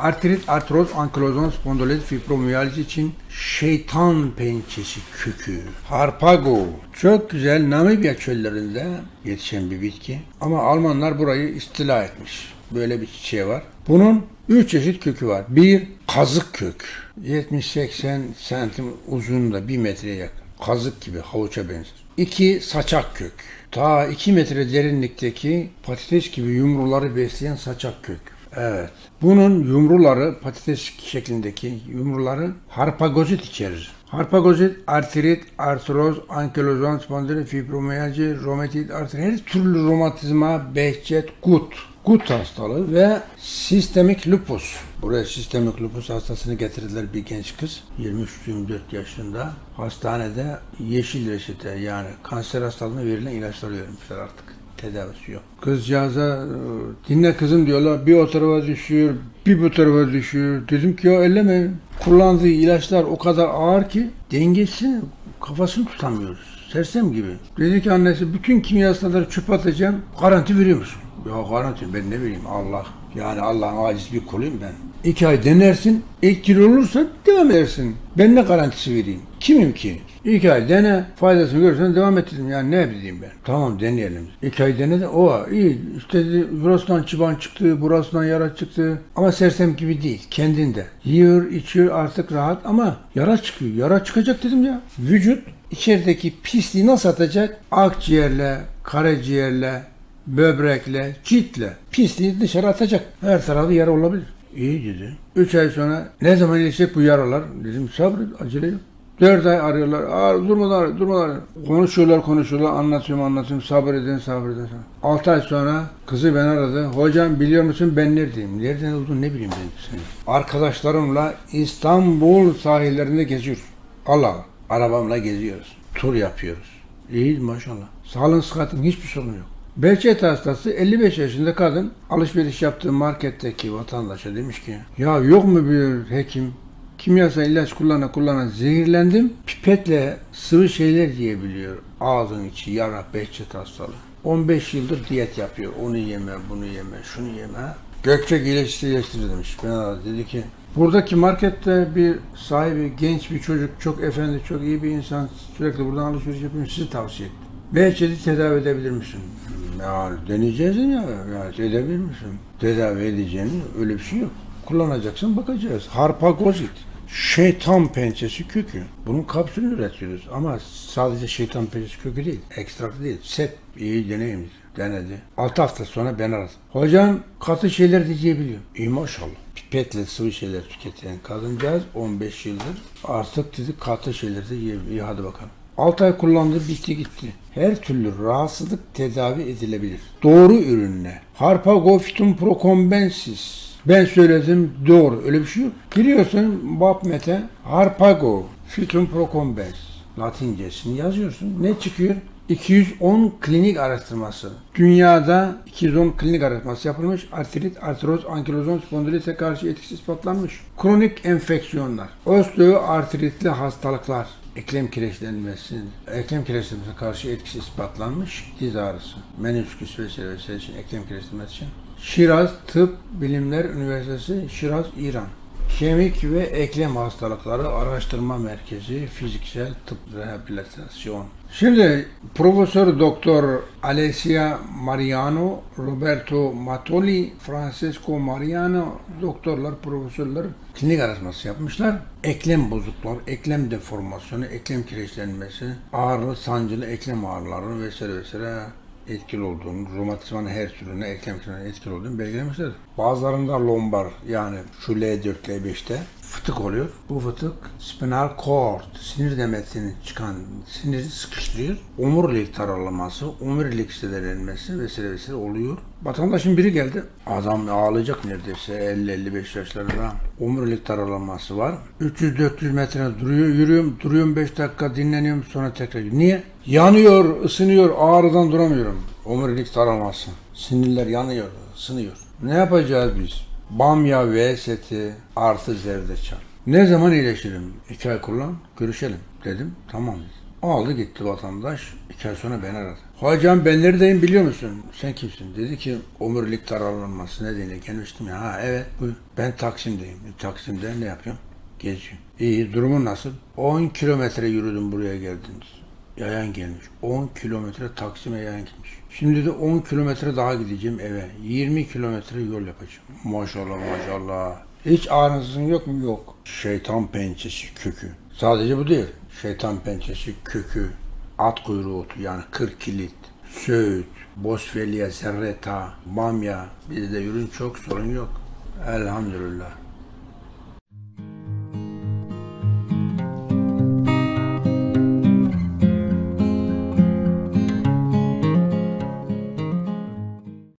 Artrit, artroz, ankilozan, spondilit, fibromiyalji için şeytan pençesi kökü. Harpago. Çok güzel Namibya çöllerinde yetişen bir bitki. Ama Almanlar burayı istila etmiş. Böyle bir çiçeği var. Bunun üç çeşit kökü var. Bir, kazık kök. 70-80 santim uzunluğunda bir metreye yakın. Kazık gibi havuça benzer. İki, saçak kök. Ta 2 metre derinlikteki patates gibi yumruları besleyen saçak kök. Evet. Bunun yumruları patates şeklindeki yumruları harpagozit içerir. Harpagozit, artrit, artroz, ankilozan spondilit, fibromiyalji, romatit, artrit, her türlü romatizma, behçet, gut. Gut hastalığı ve sistemik lupus. Buraya sistemik lupus hastasını getirdiler bir genç kız. 23-24 yaşında. Hastanede yeşil reçete yani kanser hastalığına verilen ilaçları vermişler artık. Tedavisi yok. Kızcağıza e, dinle kızım diyorlar. Bir o tarafa düşüyor, bir bu tarafa düşüyor. Dedim ki ya elleme. Kullandığı ilaçlar o kadar ağır ki dengesini, kafasını tutamıyoruz. Sersem gibi. Dedi ki annesi bütün kimyasalları çöpe atacağım. Garanti veriyor musun? Ya garanti ben ne bileyim Allah. Yani Allah'ın aciz bir kuluyum ben. İki ay denersin. Etkili olursa devam edersin. Ben ne garantisi vereyim? Kimim ki? İki ay dene. Faydasını görürsen devam et dedim. Yani ne bileyim ben. Tamam deneyelim. İki ay dene de o iyi. İşte dedi, burasından çıban çıktı. Burasından yara çıktı. Ama sersem gibi değil. Kendinde. Yiyor, içiyor artık rahat ama yara çıkıyor. Yara çıkacak dedim ya. Vücut içerideki pisliği nasıl atacak? Akciğerle, karaciğerle, böbrekle, ciltle pisliği dışarı atacak. Her tarafı yara olabilir. İyi dedi. Üç ay sonra ne zaman iyileşecek bu yaralar? Dedim sabret acele yok. Dört ay arıyorlar. Aa, durmadan durmadan. Konuşuyorlar konuşuyorlar anlatıyorum anlatıyorum sabredin sabredin. Altı ay sonra kızı ben aradı. Hocam biliyor musun ben neredeyim? Nereden olduğunu ne bileyim ben senin. Arkadaşlarımla İstanbul sahillerinde geziyoruz. Allah. Arabamla geziyoruz. Tur yapıyoruz. İyi maşallah. Sağlığın sıhhatin hiçbir sorun yok. Behçet hastası 55 yaşında kadın alışveriş yaptığı marketteki vatandaşa demiş ki ya yok mu bir hekim kimyasal ilaç kullana kullana zehirlendim pipetle sıvı şeyler diyebiliyor ağzın içi yara behçet hastalığı 15 yıldır diyet yapıyor onu yeme bunu yeme şunu yeme Gökçek iyileşti iyileştir demiş ben dedi ki Buradaki markette bir sahibi genç bir çocuk çok efendi çok iyi bir insan sürekli buradan alışveriş yapıyor sizi tavsiye etti. Behçet'i tedavi edebilir misin? Ya deneyeceğiz ya. ya edebilir misin? Tedavi edeceğini öyle bir şey yok. Kullanacaksın bakacağız. Harpagozit. Şeytan pençesi kökü. Bunun kapsülünü üretiyoruz ama sadece şeytan pençesi kökü değil. Ekstrak değil. Set iyi deneyimiz. Denedi. 6 hafta sonra ben aradım. Hocam katı şeyler de yiyebiliyor. İyi maşallah. Pipetle sıvı şeyler tüketen kadıncağız 15 yıldır artık dedi katı şeyler de yiyebiliyor. İyi hadi bakalım. 6 ay kullandı bitti gitti. Her türlü rahatsızlık tedavi edilebilir. Doğru ürünle. Harpagofitum procombensis. Ben söyledim doğru. Öyle bir şey yok. Giriyorsun Babmet'e Harpago Fitum procombens. Latincesini yazıyorsun. Ne çıkıyor? 210 klinik araştırması. Dünyada 210 klinik araştırması yapılmış. Artrit, artroz, ankilozon, spondilite karşı etkisi ispatlanmış. Kronik enfeksiyonlar. Osteoartritli hastalıklar eklem kireçlenmesi, eklem kireçlenmesine karşı etkisi ispatlanmış diz ağrısı, menüsküs vesaire vesaire için eklem kireçlenmesi için. Şiraz Tıp Bilimler Üniversitesi, Şiraz, İran. Kemik ve eklem hastalıkları araştırma merkezi, fiziksel tıp rehabilitasyon. Şimdi Profesör Doktor Alessia Mariano, Roberto Matoli, Francesco Mariano doktorlar, profesörler klinik araştırması yapmışlar. Eklem bozukluğu, eklem deformasyonu, eklem kireçlenmesi, ağrılı, sancılı eklem ağrıları vesaire vesaire etkili olduğunu, romatizmanın her türüne eklem kireçlenmesine etkili olduğunu belgelemişler. Bazılarında lombar yani şu L4, L5'te fıtık oluyor. Bu fıtık spinal cord, sinir demetinin çıkan siniri sıkıştırıyor. Omurilik taralaması, omurilik zedelenmesi vesaire vesaire oluyor. Vatandaşın biri geldi. Adam ağlayacak neredeyse 50-55 yaşlarında. Omurilik taralaması var. 300-400 metre duruyor, yürüyorum, duruyorum 5 dakika dinleniyorum sonra tekrar. Niye? Yanıyor, ısınıyor, ağrıdan duramıyorum. Omurilik taralması. Sinirler yanıyor, ısınıyor. Ne yapacağız biz? Bamya V seti artı zerdeçal. Ne zaman iyileşirim? İki ay kullan, görüşelim dedim. Tamam. Aldı gitti vatandaş. İki ay sonra beni aradı. Hocam ben neredeyim biliyor musun? Sen kimsin? Dedi ki omurilik taralanması nedeniyle gelmiştim ya. Ha evet buyur. Ben Taksim'deyim. E, Taksim'de ne yapıyorum? Geziyorum. İyi durumun nasıl? 10 kilometre yürüdüm buraya geldiniz. Yayan gelmiş. 10 kilometre Taksim'e yayan gitmiş. Şimdi de 10 kilometre daha gideceğim eve. 20 kilometre yol yapacağım. Maşallah maşallah. Hiç ağrınızın yok mu? Yok. Şeytan pençesi kökü. Sadece bu değil. Şeytan pençesi kökü. At kuyruğu otu yani 40 kilit. Söğüt, Bosfelia, Zerreta, Bamya. Bizde ürün çok sorun yok. Elhamdülillah.